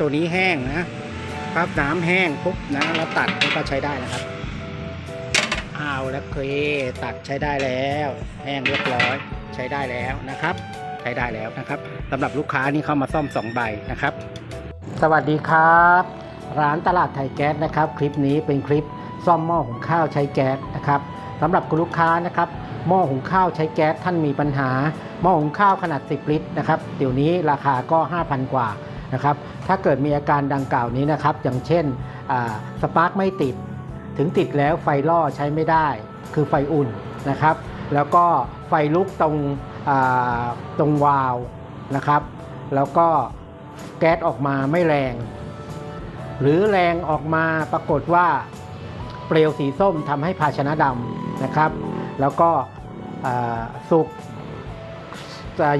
ตัวนี้แห้งนะครับน้ำแห้งปุ๊บนะแล้วตัดก็ใช้ได้นะครับเอาแล้วเคตัดใช้ได้แล้ว แห้งเรียบร้อยใช้ได้แล้วนะครับ ใช้ได้แล้วนะครับสำหรับลูกค้านี่เข้ามาซ่อม2ใบนะครับ สวัสดีครับ ร้านตลาดไทยแก๊สนะครับ คลิปนี้เป็นคลิปซ่อมหม้อหุงข้าวใช้แก๊สนะครับสำหรับคุณลูกค้านะครับหม้อหุงข้าวใช้แก๊สท่านมีปัญหาหม้อหุงข้าวขนาด 10 ลิตรนะครับเดี๋ยวนี้ราคาก็ 5,000 กว่า นะครับ ถ้าเกิดมีอาการดังกล่าวนี้นะครับ อย่างเช่นสปาร์กไม่ติด ถึงติดแล้วไฟล่อใช้ไม่ได้ คือไฟอุ่นนะครับ แล้วก็ไฟลุกตรงตรงวาล์วนะครับ แล้วก็แก๊สออกมาไม่แรง หรือแรงออกมาปรากฏว่าเปลวสีส้มทำให้ภาชนะดำนะครับ แล้วก็สุก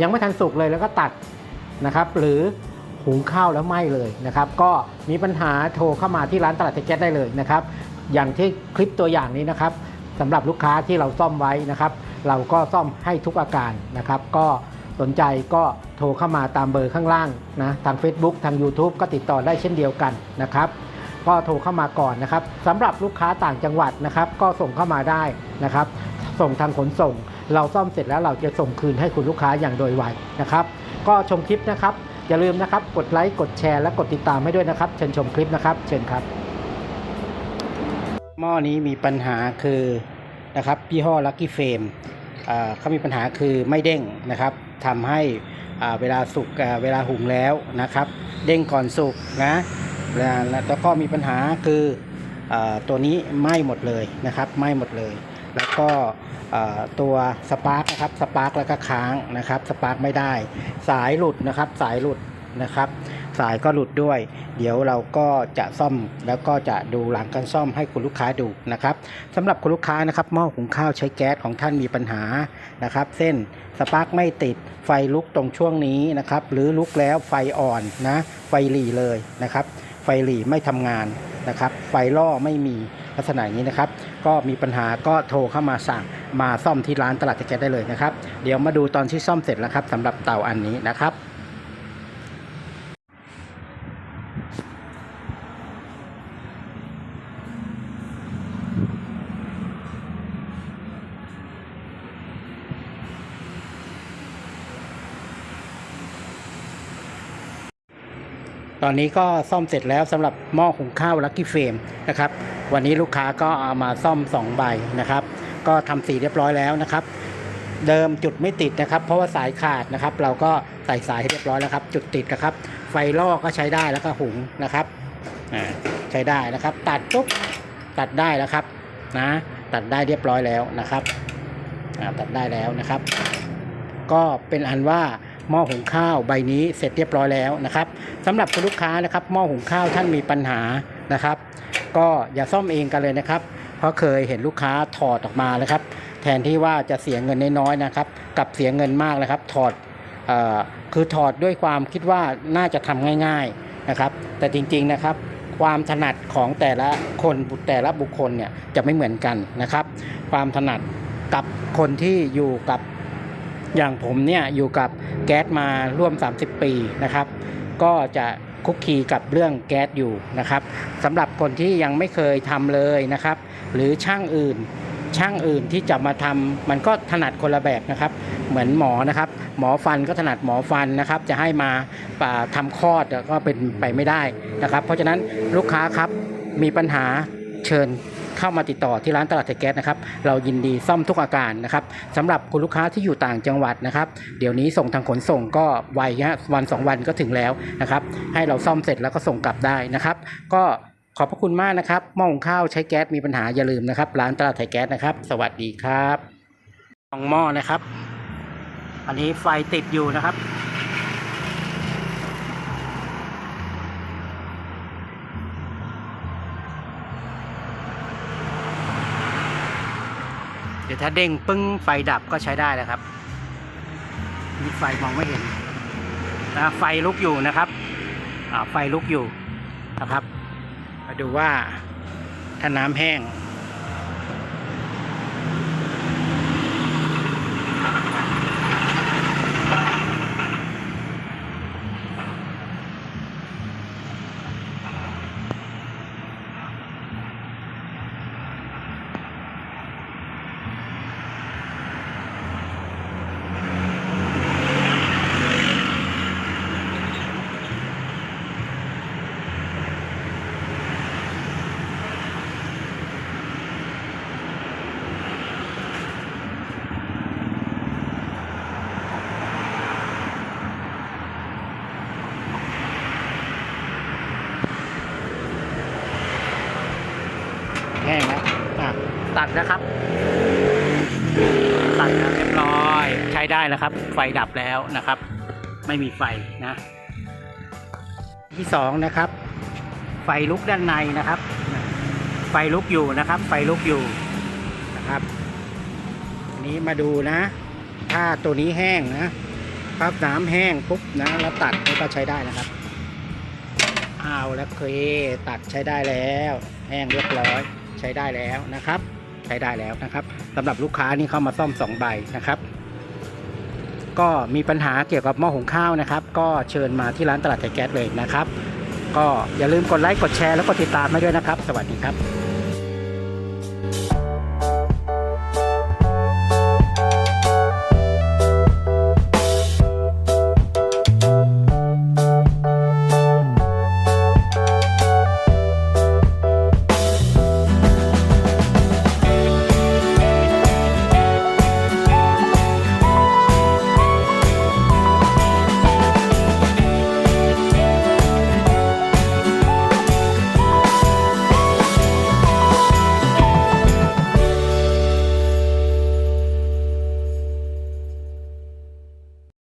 ยังไม่ทันสุกเลยแล้วก็ตัดนะครับ หรือ หุงข้าวแล้วไหม้เลยนะครับ ก็มีปัญหาโทรเข้ามาที่ร้านตลาดเทแก๊สได้เลยนะครับ อย่างที่คลิปตัวอย่างนี้นะครับสำหรับลูกค้าที่เราซ่อมไว้นะครับ เราก็ซ่อมให้ทุกอาการนะครับ ก็สนใจก็โทรเข้ามาตามเบอร์ข้างล่างนะทาง Facebook ทาง YouTube ก็ติดต่อได้เช่นเดียวกันนะครับ ก็โทรเข้ามาก่อนนะครับสำหรับลูกค้าต่างจังหวัดนะครับ ก็ส่งเข้ามาได้นะครับ ส่งทางขนส่ง เราซ่อมเสร็จแล้วเราจะส่งคืนให้คุณลูกค้าอย่างโดยไวนะครับ ก็ชมคลิปนะครับ อย่าลืมนะครับ กดไลค์ กดแชร์ และกดติดตามให้ด้วยนะครับ เชิญชมคลิปนะครับ เชิญครับ หม้อนี้มีปัญหาคือนะครับยี่ห้อ Lucky Frame เขามีปัญหาคือไม่เด้งนะครับทำให้เวลาสุกเวลาหุงแล้วนะครับ เด้งก่อนสุกนะแล้วก็มีปัญหาคืออตัวนี้ไหม้หมดเลยนะครับไหม้หมดเลย แล้วก็ตัวสปาร์กนะครับสปาร์กแล้วก็ค้างนะครับสปาร์กไม่ได้ สายหลุดนะครับสายหลุดนะครับ สายก็หลุดด้วย เดี๋ยวเราก็จะซ่อมแล้วก็จะดูหลังการซ่อมให้คุณลูกค้าดูนะครับสำหรับคุณลูกค้านะครับหม้อหุงข้าวใช้แก๊สของท่านมีปัญหานะครับ เส้นสปาร์กไม่ติดไฟลุกตรงช่วงนี้นะครับ หรือลุกแล้วไฟอ่อนนะ ไฟหลีเลยนะครับ ไฟหลีไม่ทำงานนะครับ ไฟล่อไม่มี ลักษณะอย่างนี้นะครับ ก็มีปัญหาก็โทรเข้ามาสั่งมาซ่อมที่ร้านตลาดแก๊สได้เลยนะครับ เดี๋ยวมาดูตอนที่ซ่อมเสร็จแล้วครับสำหรับเตาอันนี้นะครับ ตอนนี้ก็ซ่อมเสร็จแล้วสำหรับหม้อหุงข้าวลักกี้เฟรมนะครับวันนี้ลูกค้าก็เอามาซ่อม 2 ใบนะครับ ก็ทำสีเรียบร้อยแล้วนะครับ เดิมจุดไม่ติดนะครับ เพราะว่าสายขาดนะครับ เราก็ใส่สายให้เรียบร้อยแล้วครับ จุดติดนะครับ ไฟล่อก็ใช้ได้แล้วก็หุงนะครับใช้ได้นะครับ ตัดปุ๊บตัดได้แล้วครับนะตัดได้เรียบร้อยแล้วนะครับตัดได้แล้วนะครับ ก็เป็นอันว่า หม้อหุงข้าวใบนี้เสร็จเรียบร้อยแล้วนะครับสำหรับคุณลูกค้านะครับหม้อหุงข้าวท่านมีปัญหานะครับ ก็อย่าซ่อมเองกันเลยนะครับ เพราะเคยเห็นลูกค้าถอดออกมานะครับ แทนที่ว่าจะเสียเงินน้อยๆนะครับกับเสียเงินมากนะครับ ถอดออคือถอดด้วยความคิดว่าน่าจะทำง่าย ๆนะครับ แต่จริงๆนะครับความถนัดของแต่ละคนแต่ละบุคคลเนี่ยจะไม่เหมือนกันนะครับ ความถนัดกับคนที่อยู่กับ อย่างผมเนี่ยอยู่กับแก๊สมาร่วม 30 ปีนะครับ ก็จะคุกคีกับเรื่องแก๊สอยู่นะครับสำหรับคนที่ยังไม่เคยทำเลยนะครับ หรือช่างอื่นช่างอื่นที่จะมาทำมันก็ถนัดคนละแบบนะครับ เหมือนหมอนะครับ หมอฟันก็ถนัดหมอฟันนะครับ จะให้มาป่าทำคลอดก็เป็นไปไม่ได้นะครับ เพราะฉะนั้นลูกค้าครับมีปัญหาเชิญ เข้ามาติดต่อที่ร้านตลาดไทยแก๊สนะครับเรายินดีซ่อมทุกอาการนะครับสำหรับคุณลูกค้าที่อยู่ต่างจังหวัดนะครับ เดี๋ยวนี้ส่งทางขนส่งก็ไวฮะวันสองวันก็ถึงแล้วนะครับ ให้เราซ่อมเสร็จแล้วก็ส่งกลับได้นะครับ ก็ขอบพระคุณมากนะครับหม้อหุงข้าวใช้แก๊สมีปัญหาอย่าลืมนะครับ ร้านตลาดไทยแก๊สนะครับ สวัสดีครับสองหม้อนะครับ อันนี้ไฟติดอยู่นะครับ เดี๋ยวถ้าเด้งปึ้งไฟดับก็ใช้ได้แล้วครับนี่ไฟมองไม่เห็นนะไฟลุกอยู่นะครับไฟลุกอยู่นะครับ มาดูว่าถ้าน้ำแห้ง แห้งแล้วอะตัดนะครับ ตัดแล้วเรียบร้อย ใช้ได้แล้วครับ ไฟดับแล้วนะครับ ไม่มีไฟนะ ที่สองนะครับ ไฟลุกด้านในนะครับ ไฟลุกอยู่นะครับ ไฟลุกอยู่นะครับอันนี้มาดูนะ ถ้าตัวนี้แห้งนะปั๊บน้ำแห้งปุ๊บนะแล้วตัดก็ใช้ได้นะครับเอาแล้วเคตัดใช้ได้แล้ว แห้งเรียบร้อย ใช้ได้แล้วนะครับ ใช้ได้แล้วนะครับสำหรับลูกค้านี่เข้ามาซ่อมสองใบนะครับ ก็มีปัญหาเกี่ยวกับหม้อหุงข้าวนะครับ ก็เชิญมาที่ร้านตลาดไทยแก๊สเลยนะครับ ก็อย่าลืมกดไลค์กดแชร์แล้วก็ติดตามมาด้วยนะครับ สวัสดีครับ